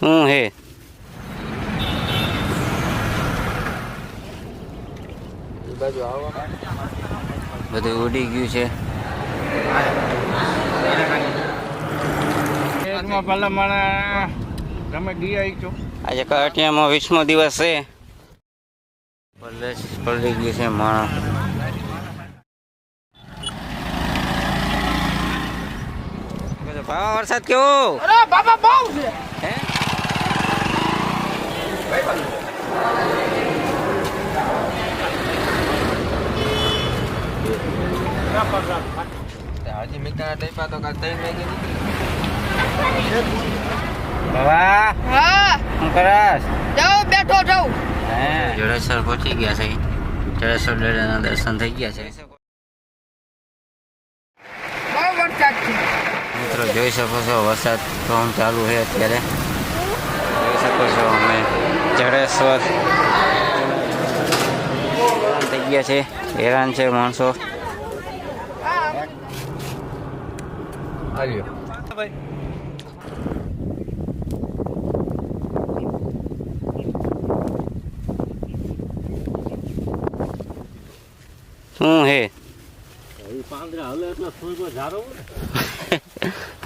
શું હે? બધું ઉડી ગયું છે. આજે કાઠિયામાં વીસમો દિવસ છે. પલળી ગયું છે માણસ ભાવા વરસાદ કેવો? બાબા બહુ છે. હે? હજી મીઠા ટેપા તો કાલ બાબા હા કરસ બેઠો જાઉં હે જડેશ્વર પહોંચી ગયા છે જડેશ્વર ડેરાના દર્શન થઈ ગયા છે. છે મિત્રો જોઈ શકો છો વરસાદ તો ચાલુ છે અત્યારે. હેરાન થઈ ગયા છે. હેરાન છે માણસો. ભાઈ શું હે?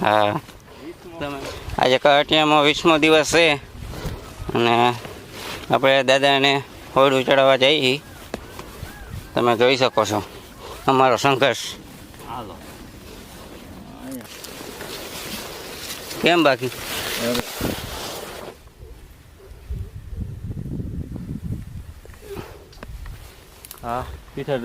હા. આજે કટિયામાં વીસમો દિવસ છે. અને આપણે દાદાને હોડું ચડાવવા જઈએ. તમે જોઈ શકો છો. અમારો સંઘર્ષ. કેમ બાકી? હા પીઠા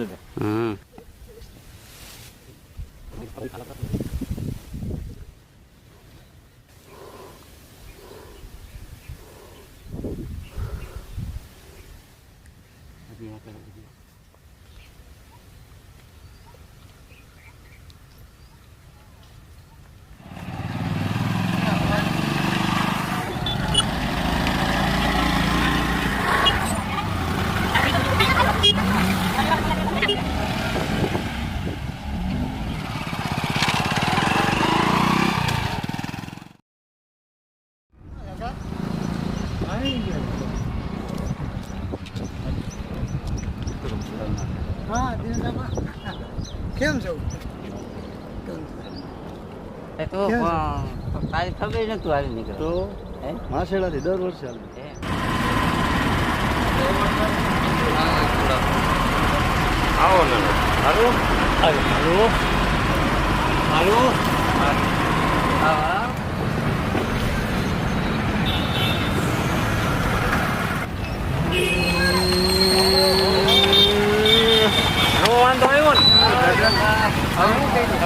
દે હમ કેમ છો એ તો તારી ખબર નતું હારી નીકળે તો હે? માસેડાથી દર વર્ષે આવે હે? આવો ને. હાલો. હાલો. હાલો.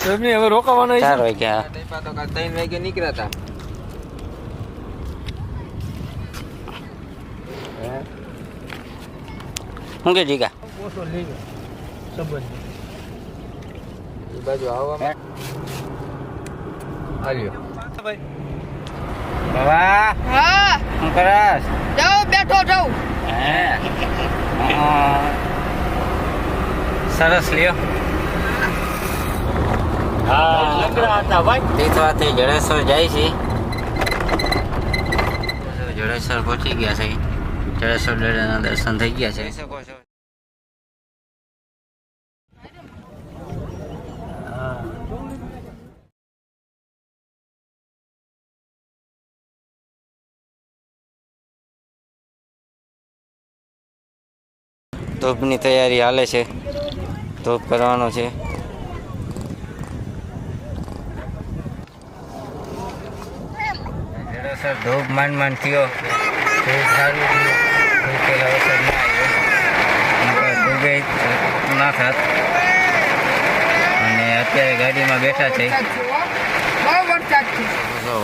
તમે હવે રોકાવાના ચાર વાગ્યા. ટાઈપા તો કાલ ત્રણ વાગે નીકળ્યા હતા શું કે જીગા? ઓછો લઈ ગયો સંબંધ એ બાજુ આવો આવ્યો બાબા હા. શું કરસ? જાઓ બેઠો જાઉં હે? હા. સરસ લ્યો. હા. લગડા હતા ભાઈ. તીર્થવાથી જડેશ્વર જાય છે. જડેશ્વર પહોંચી ગયા છે. જડેશ્વર ડેરાના દર્શન થઈ ગયા છે. ધૂપની તૈયારી હાલે છે. ધૂપ કરવાનો છે. સર, ધૂપ માંડ માંડ થયો. તે સારું થયું. પેલા વરસાદ ના આવ્યો. ડૂબે ના થાત. અને અત્યારે ગાડીમાં બેઠા છે.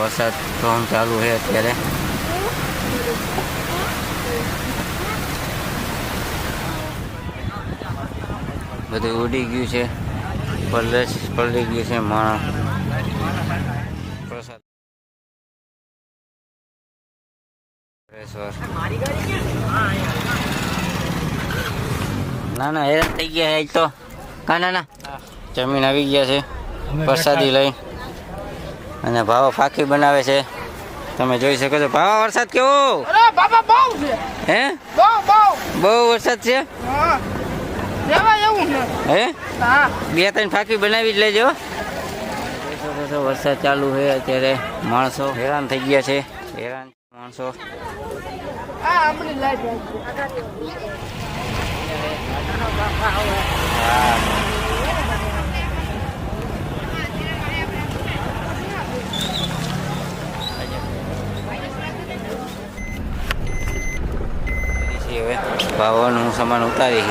વરસાદ તો ચાલુ છે અત્યારે. બધું ઉડી ગયું છે. પલસ પલળી ગયું છે માણસ. ના ના હેરાન થઈ ગયા આજ તો. ના ના ના. જમીન આવી ગયા છે વરસાદી લઈ. અને ભાવો ફાકી બનાવે છે. તમે જોઈ શકો છો ભાવા વરસાદ કેવો? અરે બાબા બહુ છે. હે? બહુ વરસાદ છે? હા. બે ત્રણ ફાકી બનાવી જ લેજો. વરસાદ ચાલુ છે અત્યારે. માણસો હેરાન થઈ ગયા છે. હેરાન. માણસો આ આપણી લાઈટ છે હવે ભાવોનું સામાન ઉતારી